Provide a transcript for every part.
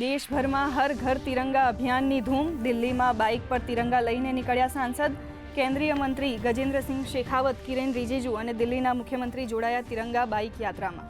દેશભરમાં હર ઘર તિરંગા અભિયાનની ધૂમ. દિલ્હીમાં બાઇક પર તિરંગા લઈને નીકળ્યા સાંસદ. કેન્દ્રીય મંત્રી ગજેન્દ્રસિંહ શેખાવત, કિરેન રિજિજુ અને દિલ્હીના મુખ્યમંત્રી જોડાયા તિરંગા બાઇક યાત્રામાં.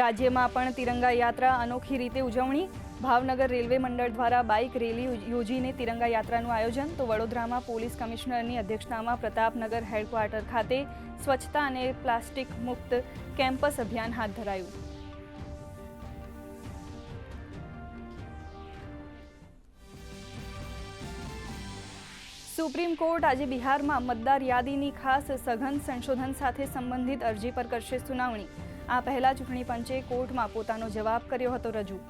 રાજ્યમાં પણ તિરંગા યાત્રા અનોખી રીતે ઉજવણી. ભાવનગર રેલવે મંડળ દ્વારા બાઇક રેલી યોજીને તિરંગા યાત્રાનું આયોજન. તો વડોદરામાં પોલીસ કમિશનરની અધ્યક્ષતામાં પ્રતાપનગર હેડક્વાર્ટર ખાતે સ્વચ્છતા અને પ્લાસ્ટિક મુક્ત કેમ્પસ અભિયાન હાથ ધરાયું. સુપ્રીમ કોર્ટ આજે બિહારમાં મતદાર યાદીની ખાસ સઘન સંશોધન સાથે સંબંધિત અરજી પર કરશે સુનાવણી. આ પહેલા ચૂંટણી પંચે કોર્ટમાં પોતાનો જવાબ કર્યો હતો રજૂ.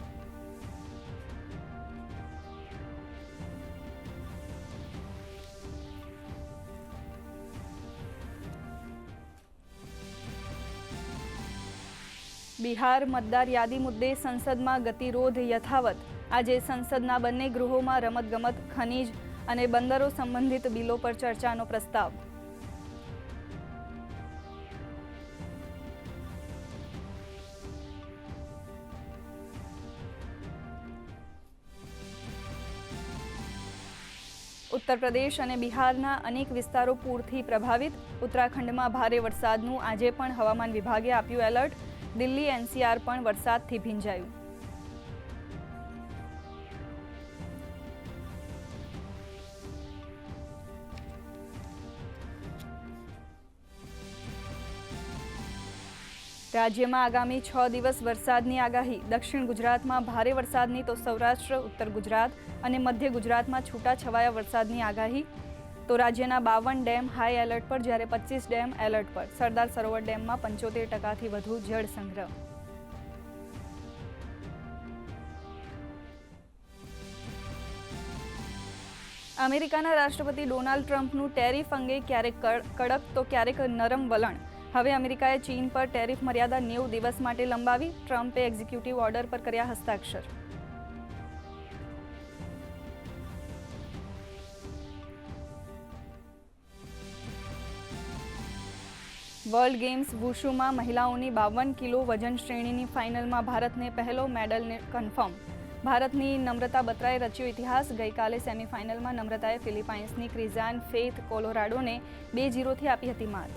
બિહાર મતદાર યાદી મુદ્દે સંસદમાં ગતિરોધ યથાવત. આજે સંસદના બંને ગૃહોમાં રમતગમત, ખનીજ અને બંદરો સંબંધિત બિલો પર ચર્ચાનો પ્રસ્તાવ. ઉત્તર પ્રદેશ અને બિહારના અનેક વિસ્તારો પૂરથી પ્રભાવિત. ઉત્તરાખંડમાં ભારે વરસાદનું આજે પણ હવામાન વિભાગે આપ્યું એલર્ટ. દિલ્હી એનસીઆર પણ વરસાદથી ભીંજાયું. રાજ્યમાં આગામી છ દિવસ વરસાદની આગાહી. દક્ષિણ ગુજરાતમાં ભારે વરસાદની તો સૌરાષ્ટ્ર, ઉત્તર ગુજરાત અને મધ્ય ગુજરાતમાં છૂટાછવાયા વરસાદની આગાહી. તો રાજ્યના બાવન ડેમ હાઈ એલર્ટ પર, જ્યારે પચીસ ડેમ એલર્ટ પર. સરદાર સરોવર ડેમમાં પંચોતેર ટકાથી વધુ જળ સંગ્રહ. અમેરિકાના રાષ્ટ્રપતિ ડોનાલ્ડ ટ્રમ્પનું ટેરિફ અંગે ક્યારેક કડક તો ક્યારેક નરમ વલણ. હવે અમેરિકાએ ચીન પર ટેરિફ મર્યાદા નેવું દિવસ માટે લંબાવી. ટ્રમ્પે એક્ઝિક્યુટિવ ઓર્ડર પર કર્યા હસ્તાક્ષર. વર્લ્ડ ગેમ્સ વુશુમાં મહિલાઓની બાવન કિલો વજન શ્રેણીની ફાઇનલમાં ભારતને પહેલો મેડલ કન્ફર્મ ભારતની નમ્રતા બત્રાએ રચ્યો ઇતિહાસ. ગઈકાલે સેમીફાઇનલમાં નમ્રતાએ ફિલિપાઇન્સની ક્રિઝાન ફેથ કોલોરાડોને બે જીરોથી આપી હતી માત.